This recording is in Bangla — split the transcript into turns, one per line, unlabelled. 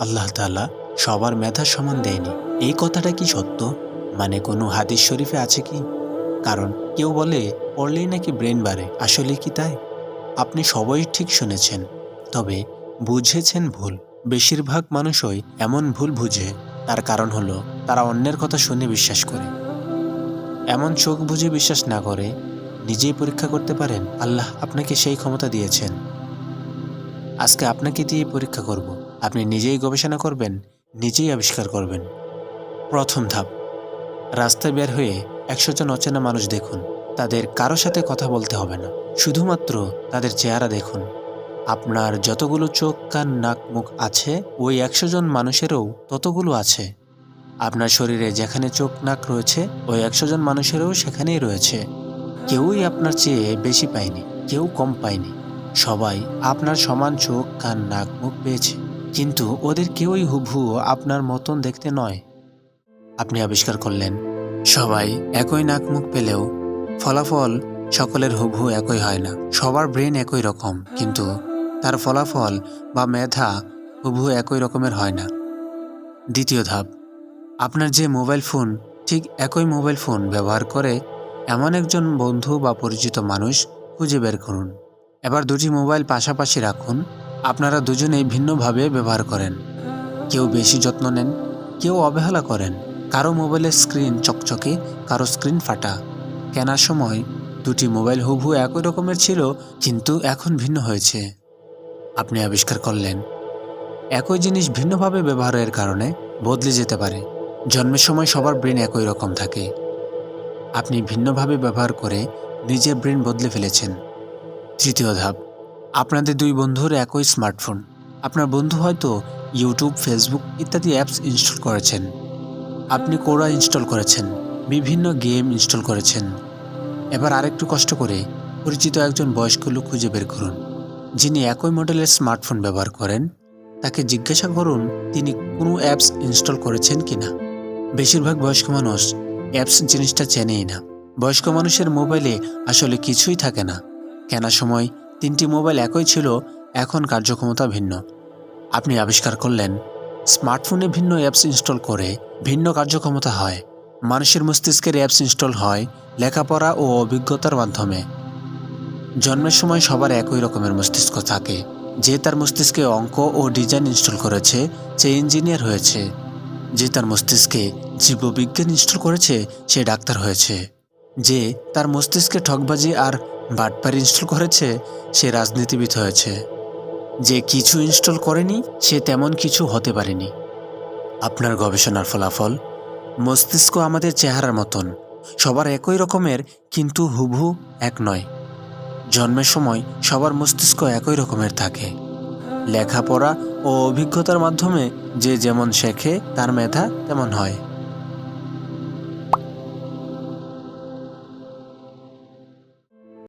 আল্লাহ তাআলা সবার মেধা সমান দেয়নি। এই কথাটা কি সত্য? মানে কোনো হাদিস শরীফে আছে কি? কারণ কেউ বলে, পড়লেই নাকি ব্রেন বাড়ে। আসলে কি তাই? আপনি সবাই ঠিক শুনেছেন। তবে বুঝেছেন ভুল। বেশিরভাগ মানুষই এমন ভুল বুঝে। তার কারণ হলো, তারা অন্যের কথা শুনে বিশ্বাস করে। এমন চোখ বুঝে বিশ্বাস না করে, নিজেই পরীক্ষা করতে পারেন, আল্লাহ আপনাকে সেই ক্ষমতা দিয়েছেন। আজকে আপনাকে দিয়ে পরীক্ষা করব। আপনি নিজেই গবেষণা করবেন, নিজেই আবিষ্কার করবেন। প্রথম ধাপ, রাস্তায় বের হয়ে একশো জন অচেনা মানুষ দেখুন। তাদের কারও সাথে কথা বলতে হবে না, শুধুমাত্র তাদের চেহারা দেখুন। আপনার যতগুলো চোখ, কান, নাক, মুখ আছে, ওই একশো জন মানুষেরও ততগুলো আছে। আপনার শরীরে যেখানে চোখ, নাক রয়েছে, ওই একশো জন মানুষেরও সেখানেই রয়েছে। কেউই আপনার চেয়ে বেশি পায়নি, কেউ কম পায়নি। সবাই আপনার সমান চোখ, কান, নাক, মুখ পেয়েছে। কিন্তু ওদের কেউই হুবহু আপনার মতন দেখতে নয়। আপনি আবিষ্কার করলেন। সবাই একই নাক মুখ পেলেও ফলাফল সকলের হুবহু একই হয় না। সবার ব্রেন একই রকম, কিন্তু তার ফলাফল বা মেধা হুবহু একই রকমের হয় না। দ্বিতীয় ধাপ, আপনার যে মোবাইল ফোন, ঠিক একই মোবাইল ফোন ব্যবহার করে এমন একজন বন্ধু বা পরিচিত মানুষ খুঁজে বের করুন। এবার দুটি মোবাইল পাশাপাশি রাখুন। আপনারা দুজনেই ভিন্নভাবে ব্যবহার করেন। কেউ বেশি যত্ন নেন, কেউ অবহেলা করেন। কারও মোবাইলের স্ক্রিন চকচকে, কারও স্ক্রিন ফাটা। কেনার সময় দুটি মোবাইল হুবহু একই রকমের ছিল, কিন্তু এখন ভিন্ন হয়েছে। আপনি আবিষ্কার করলেন। একই জিনিস ভিন্নভাবে ব্যবহারের কারণে বদলে যেতে পারে। জন্মের সময় সবার ব্রেন একই রকম থাকে। আপনি ভিন্নভাবে ব্যবহার করে নিজের ব্রেন বদলে ফেলেছেন। তৃতীয় ধাপ। আপনাদের দুই বন্ধুর একই স্মার্টফোন আপনার বন্ধু হয়তো ইউটিউব ফেসবুক ইত্যাদি অ্যাপস ইনস্টল করেছেন। আপনি কোরা ইনস্টল করেছেন, বিভিন্ন গেম ইনস্টল করেছেন। এবার আরেকটু কষ্ট করে পরিচিত একজন বয়স্ক লোক খুঁজে বের করুন, যিনি একই মডেলের স্মার্টফোন ব্যবহার করেন। তাকে জিজ্ঞাসা করুন, তিনি কোনো অ্যাপস ইনস্টল করেছেন কিনা? বেশিরভাগ বয়স্ক মানুষ অ্যাপস জিনিসটা চেনেই না। বয়স্ক মানুষের মোবাইলে আসলে কিছুই থাকে না। কেনার সময় তিনটি মোবাইল একই ছিল, এখন কার্যক্ষমতা ভিন্ন। আপনি আবিষ্কার করলেন, স্মার্টফোনে ভিন্ন অ্যাপস ইনস্টল করে ভিন্ন কার্যক্ষমতা হয়। মানুষের মস্তিষ্কের অ্যাপস ইনস্টল হয় লেখাপড়া ও অভিজ্ঞতার মাধ্যমে। জন্মের সময় সবার একই রকমের মস্তিষ্ক থাকে। যে তার মস্তিষ্কে অঙ্ক ও ডিজাইন ইনস্টল করেছে, সে ইঞ্জিনিয়ার হয়েছে। যে তার মস্তিষ্কে জীববিজ্ঞান ইনস্টল করেছে, সে ডাক্তার হয়েছে। যে তার মস্তিষ্কে ঠকবাজি আর বাটপার ইনস্টল করেছে, সে রাজনীতিবিদ হয়েছে। যে কিছু ইনস্টল করেনি, সে তেমন কিছু হতে পারেনি। আপনার গবেষণার ফলাফল? মস্তিষ্ক আমাদের চেহারার মতন। সবার একই রকমের, কিন্তু হুবহু এক নয়। জন্মের সময় সবার মস্তিষ্ক একই রকমের থাকে। লেখাপড়া ও অভিজ্ঞতার মাধ্যমে যে যেমন শেখে, তার মেধা তেমন হয়।